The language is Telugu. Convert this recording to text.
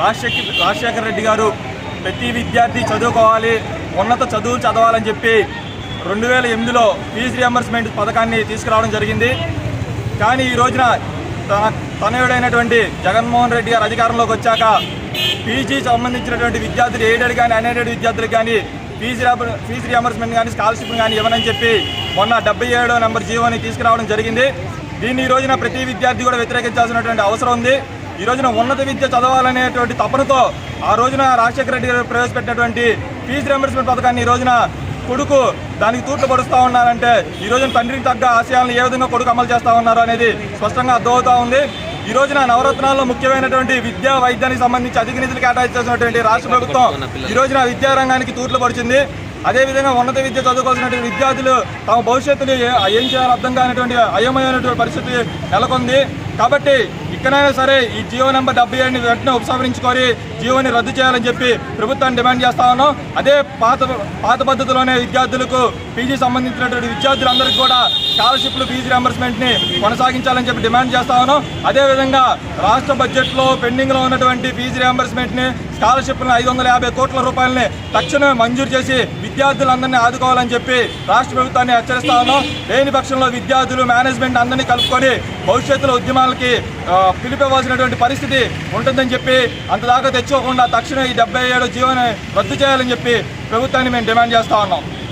రాజశేఖర్ రాజశేఖర రెడ్డి గారు ప్రతి విద్యార్థి చదువుకోవాలి ఉన్నత చదువులు చదవాలని చెప్పి రెండు వేల ఎనిమిదిలో ఫీజు రియంబర్స్మెంట్ పథకాన్ని తీసుకురావడం జరిగింది. కానీ ఈ రోజున తన తనయుడైనటువంటి జగన్మోహన్ రెడ్డి గారు అధికారంలోకి వచ్చాక పీజీ సంబంధించినటువంటి విద్యార్థులు ఎయిడెడ్ కానీ అన్ఎయిడెడ్ విద్యార్థులకు కానీ ఫీజు ఫీజు రియంబర్స్మెంట్ కానీ స్కాలర్షిప్ కానీ ఇవ్వనని చెప్పి మొన్న డెబ్బై ఏడో నెంబర్ జీవోని తీసుకురావడం జరిగింది. దీన్ని ఈ రోజున ప్రతి విద్యార్థి కూడా వ్యతిరేకించాల్సినటువంటి అవసరం ఉంది. ఈ రోజున ఉన్నత విద్య చదవాలనేటువంటి తపనతో ఆ రోజున రాజశేఖర రెడ్డి గారు ప్రవేశపెట్టినటువంటి ఫీజు రెంబర్స్మెంట్ పథకాన్ని ఈ రోజున కొడుకు దానికి తూట్లు పడుస్తూ ఉన్నారంటే ఈ రోజున తండ్రికి తగ్గ ఆశయాలను ఏ విధంగా కొడుకు అమలు చేస్తూ ఉన్నారు అనేది స్పష్టంగా అర్థమవుతా ఉంది. ఈ రోజున నవరత్నాల్లో ముఖ్యమైనటువంటి విద్యా వైద్యానికి సంబంధించి అధిక నిధులు కేటాయించాల్సినటువంటి రాష్ట్ర ప్రభుత్వం ఈ రోజున విద్యారంగానికి తూట్లు పడిచింది అదేవిధంగా ఉన్నత విద్య చదువుకోవాల్సినటువంటి విద్యార్థులు తమ భవిష్యత్తుని ఏం చేయాలో అర్థం కానిటువంటి అయోమయమైనటువంటి పరిస్థితి నెలకొంది. కాబట్టి ఇక్కడైనా సరే ఈ జియో నెంబర్ డెబ్బై ఏడుని వెంటనే ఉపసంహరించుకొని జియోని రద్దు చేయాలని చెప్పి ప్రభుత్వాన్ని డిమాండ్ చేస్తా ఉన్నాం. అదే పాత పాత పద్ధతిలోనే విద్యార్థులకు పీజీ సంబంధించినటువంటి విద్యార్థులందరికీ కూడా స్కాలర్షిప్లు ఫీజు రియంబర్స్మెంట్ని కొనసాగించాలని చెప్పి డిమాండ్ చేస్తా ఉన్నాం. అదేవిధంగా రాష్ట్ర బడ్జెట్లో పెండింగ్లో ఉన్నటువంటి ఫీజు రియంబర్స్మెంట్ని స్కాలర్షిప్లను ఐదు వందల యాభై కోట్ల రూపాయలని తక్షణమే మంజూరు చేసి విద్యార్థులందరినీ ఆదుకోవాలని చెప్పి రాష్ట్ర ప్రభుత్వాన్ని హెచ్చరిస్తా ఉన్నాం. లేని పక్షంలో విద్యార్థులు మేనేజ్మెంట్ అందరినీ కలుపుకొని భవిష్యత్తులో ఉద్యమాలకి పిలిపివ్వాల్సినటువంటి పరిస్థితి ఉంటుందని చెప్పి అంతదాకా తెచ్చుకోకుండా తక్షణం ఈ డెబ్బై ఏడు జీవోని రద్దు చేయాలని చెప్పి ప్రభుత్వాన్ని మేము డిమాండ్ చేస్తా ఉన్నాం.